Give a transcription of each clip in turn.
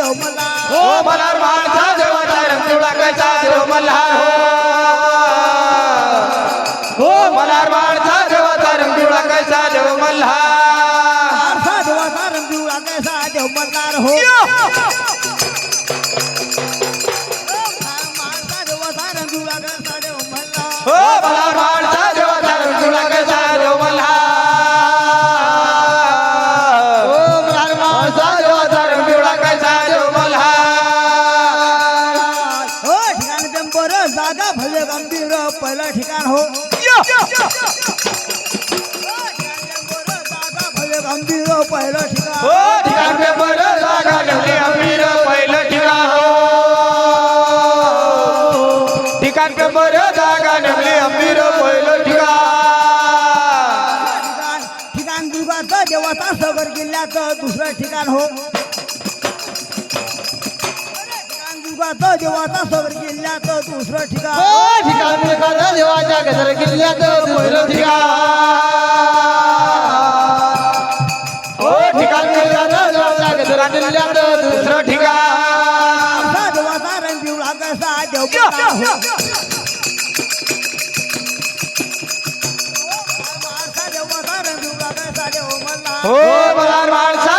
देव मला. हो मल्हार माणसा देवाचा रंग पिवळा कैसा देव मला. हो पहिलं ठिकाण हो. जागा भले गंभीर पहिलं ठिकाण हो अमीर पहिलं ठिकाण हो. ठिकाण जागा पहिलं ठिकाण. ठिकाण ठिकाण दुर्गाचं देवाचा सगर किल्ल्याचं दुसरं ठिकाण हो. ठिकाण दुर्गाचं देवाचा सगर किल्ल्याचं दुसरं ठिकाण. ठिकाण एखाद्या देवाच्या गजर किल्ल्यात पहिलं ठिकाण. हो ठिकाण एखाद्या देवाच्या गजर किल्ल्यात दुसरं ठिकाण. देवाचा रंग पिवळा कसा देव बघा हो. देवाचा रंग पिवळा कसा देव मला हो मल्हार माणसा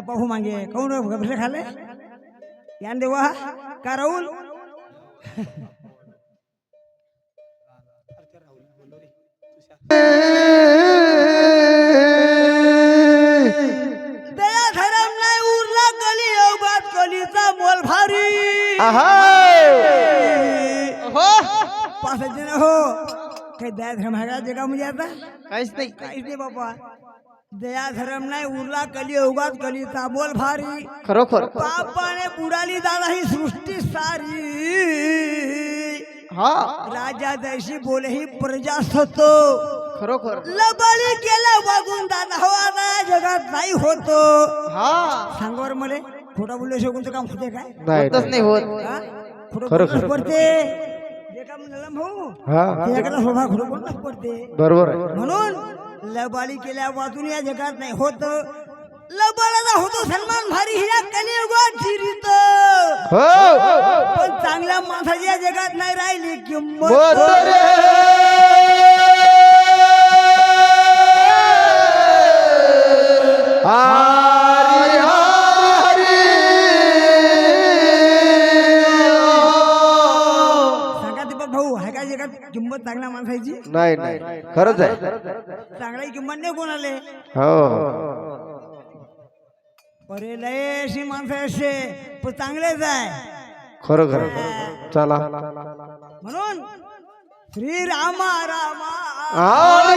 याला पाहू मागे. कोण घबरे खाले? यान देवा का राहुल? दया धरम नाही उरला कली अवघात कलीचा मोल भारी. हो. पासाचे ना हो. काही दया धर्म आहे का जगामध्ये आता? काहीच नाही. काहीच नाही बाबा. दया धर्म नाही उरला कली अवघात कलीचा मोल भारी. खरोखर. पापाने बुडाली दादा ही सृष्टी सारी. हा. राजा जैशी बोले ही प्रजा होतो. खरोखर. लबळी केलं वागून दादा हो आता या जगात नाही होतो. हा. सांगावर मले खोटा बोलले कोणतं काम होते काय? होतच नाही. होत? खोटं बोलणंच. पडते. जे काम नलम भाऊ हा. त्याच्याकडे स्वभाव खोटं बोलणंच पडते. बरोबर आहे. म्हणून लबाडी केल्या वाचून या जगात नाही होत. लबाडाचा होतो सन्मान भारी हिरा कलियुगात फिरित हो. पण चांगल्या माणसाची या जगात नाही राहिली किंमत. माणसाची नाही नाही. खरंच आहे. चांगली किंमत नाही कोणाले हो. अरे लय अशी माणसं असे पण चांगलेच आहे. खरं खरं. चला. म्हणून श्री रामा रामा. हरी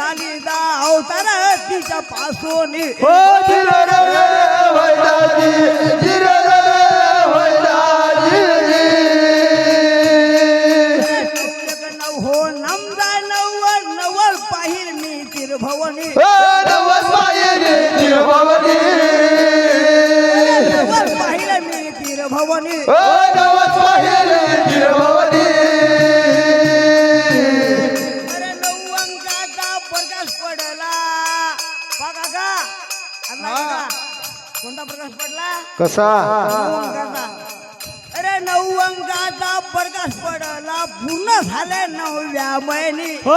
झाली अवतार तिच्या पासून. हो नमदा नव्वद हो, नवल पाहिल मी तिरभवनी नवल पाहिलं मी कसा? अरे नऊ अंगाचा प्रकाश पडला पूर्ण झाल्या नवव्या महिनी. हो,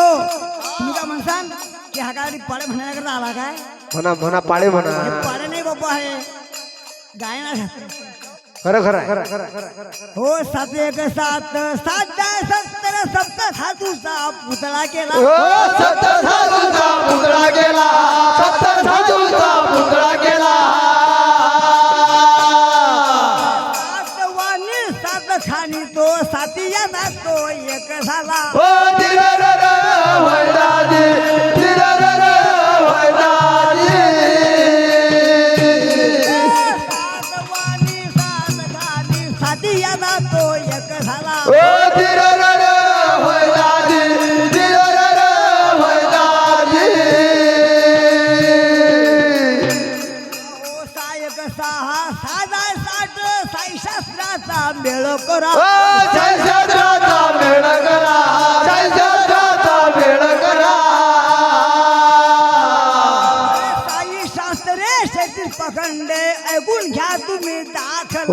हो. तुम्ही काय म्हणसान की हा काय पाळे म्हणण्याकरता आला काय? म्हणा म्हणा पाळे म्हणा. पाळे नाही बाबा हे गायना खरं खरं हो सात एक सात सात सत्तर सप्त साधूचा पुतळा केला. हो, पुतळा केला. सत्तर साधूचा पुतळा आणि तो साथिया तो एक झाला. मेळ करा जयसत्राचा मेळ करा जयसत्राचा मेळ करा साई शास्त्रे शेती पखंडे ऐकून घ्या तुम्ही दाखल.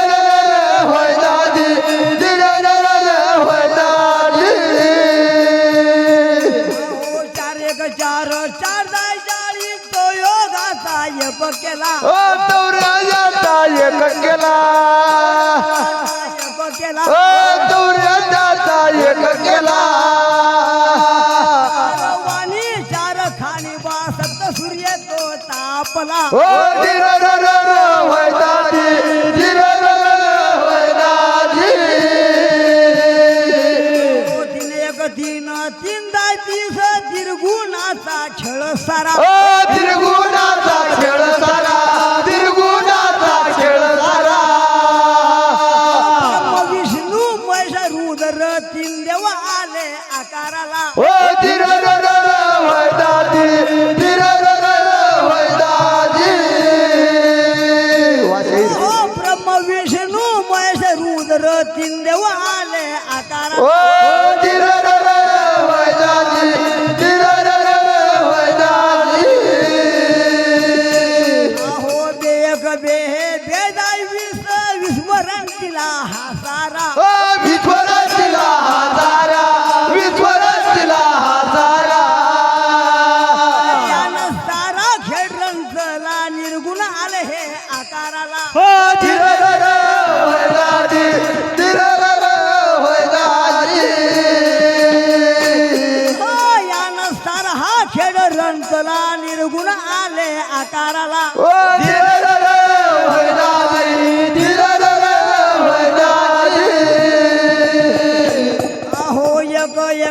केला. ओ तो राजा एक केला. ओ ತಿಂದೆವು ಆಲೆ ಆಕಾರ.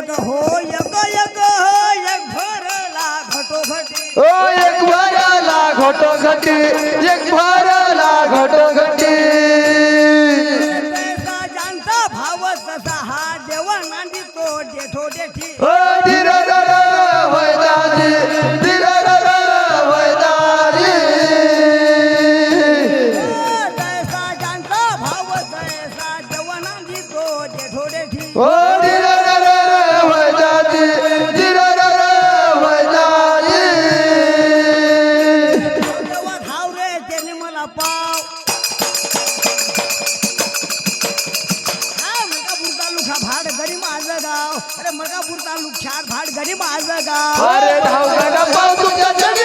एक हो एक एक हो एक भरला घटोघटी ओ एक भरला घोटो घटी एक भरला घोटो घटी तैसा अरे गाव पुरता मगापूर तालुक्यात भाड गडी माझं गाव. अरे धाव का पाव तुझ्या चढी